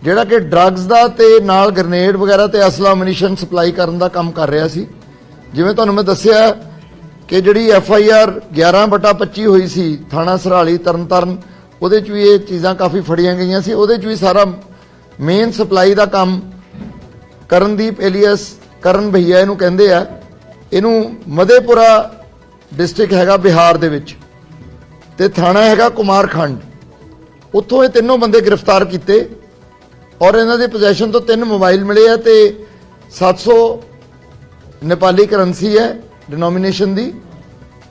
ਜਿਹੜਾ ਕਿ ਡਰੱਗਸ ਦਾ ਤੇ ਨਾਲ ਗ੍ਰਨੇਡ ਵਗੈਰਾ ਤੇ ਅਸਲਾ ਮਿਨੀਸ਼ਨ ਸਪਲਾਈ ਕਰਨ ਦਾ ਕੰਮ ਕਰ ਰਿਹਾ ਸੀ। ਜਿਵੇਂ ਤੁਹਾਨੂੰ ਮੈਂ ਦੱਸਿਆ ਕਿ ਜਿਹੜੀ ਐਫ ਆਈ ਆਰ 11 ਬਟਾ 25 ਹੋਈ ਸੀ ਥਾਣਾ ਸਰਾਲੀ ਤਰਨਤਾਰਨ, ਉਹਦੇ ਚ ਵੀ ਇਹ ਚੀਜ਼ਾਂ ਕਾਫੀ ਫੜੀਆਂ ਗਈਆਂ ਸੀ। ਉਹਦੇ ਚ ਵੀ ਸਾਰਾ ਮੇਨ ਸਪਲਾਈ ਦਾ ਕੰਮ ਕਰਨਦੀਪ ਏਲੀਅਸ, ਕਰਨ ਭਈਆ ਇਹਨੂੰ ਕਹਿੰਦੇ ਆ। ਇਹਨੂੰ ਮਦੇਪੁਰਾ ਡਿਸਟ੍ਰਿਕਟ ਹੈਗਾ ਬਿਹਾਰ ਦੇ ਵਿੱਚ ਤੇ ਥਾਣਾ ਹੈਗਾ ਕੁਮਾਰਖੰਡ। ਉੱਥੋਂ ਇਹ ਤਿੰਨੋਂ ਬੰਦੇ ਗ੍ਰਿਫਤਾਰ ਕੀਤੇ ਔਰ ਇਹਨਾਂ ਦੇ ਪੋਜੀਸ਼ਨ ਤੋਂ ਤਿੰਨ ਮੋਬਾਈਲ ਮਿਲੇ ਆ ਤੇ 700 ਨੇਪਾਲੀ ਕਰੰਸੀ ਹੈ। ਡਿਨੋਮੀਨੇਸ਼ਨ ਦੀ।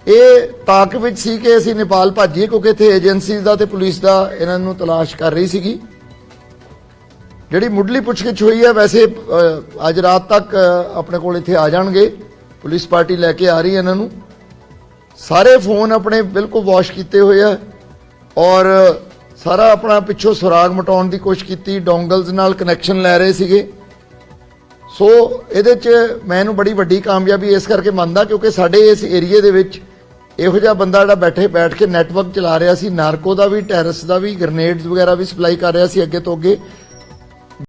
ਇਹ ਤਾਕ ਵਿੱਚ ਸੀ ਕਿ ਅਸੀਂ ਨੇਪਾਲ ਭੱਜੀਏ ਕਿਉਂਕਿ ਇੱਥੇ ਏਜੰਸੀਜ਼ ਦਾ ਤੇ ਪੁਲਿਸ ਦਾ ਇਹਨਾਂ ਨੂੰ ਤਲਾਸ਼ ਕਰ ਰਹੀ ਸੀਗੀ। ਜਿਹੜੀ ਮੁੱਢਲੀ ਪੁੱਛਗਿੱਛ ਹੋਈ ਹੈ, ਵੈਸੇ ਅੱਜ ਰਾਤ ਤੱਕ ਆਪਣੇ ਕੋਲ ਇੱਥੇ ਆ ਜਾਣਗੇ। ਪੁਲਿਸ ਪਾਰਟੀ ਲੈ ਕੇ ਆ ਰਹੀ ਹੈ ਇਹਨਾਂ ਨੂੰ। ਸਾਰੇ ਫੋਨ ਆਪਣੇ ਬਿਲਕੁਲ ਵਾਸ਼ ਕੀਤੇ ਹੋਏ ਆ ਔਰ ਸਾਰਾ ਆਪਣਾ ਪਿੱਛੋਂ ਸੁਰਾਗ ਮਟਾਉਣ ਦੀ ਕੋਸ਼ਿਸ਼ ਕੀਤੀ। ਡੋਂਗਲਸ ਨਾਲ ਕਨੈਕਸ਼ਨ ਲੈ ਰਹੇ ਸੀਗੇ। ਸੋ ਇਹਦੇ ਚ ਮੈਂ ਇਹਨੂੰ ਬੜੀ ਵੱਡੀ ਕਾਮਯਾਬੀ ਇਸ ਕਰਕੇ ਮੰਨਦਾ ਕਿਉਂਕਿ ਸਾਡੇ ਇਸ ਏਰੀਏ ਦੇ ਵਿੱਚ ਇਹੋ ਜਿਹਾ ਬੰਦਾ ਜਿਹੜਾ ਬੈਠੇ ਬੈਠ ਕੇ ਨੈਟਵਰਕ ਚਲਾ ਰਿਹਾ ਸੀ, ਨਾਰਕੋ ਦਾ ਵੀ, ਟੈਰਸ ਦਾ ਵੀ ਗ੍ਰਨੇਡਸ ਵਗੈਰਾ ਵੀ ਸਪਲਾਈ ਕਰ ਰਿਹਾ ਸੀ ਅੱਗੇ ਤੋਂ ਅੱਗੇ।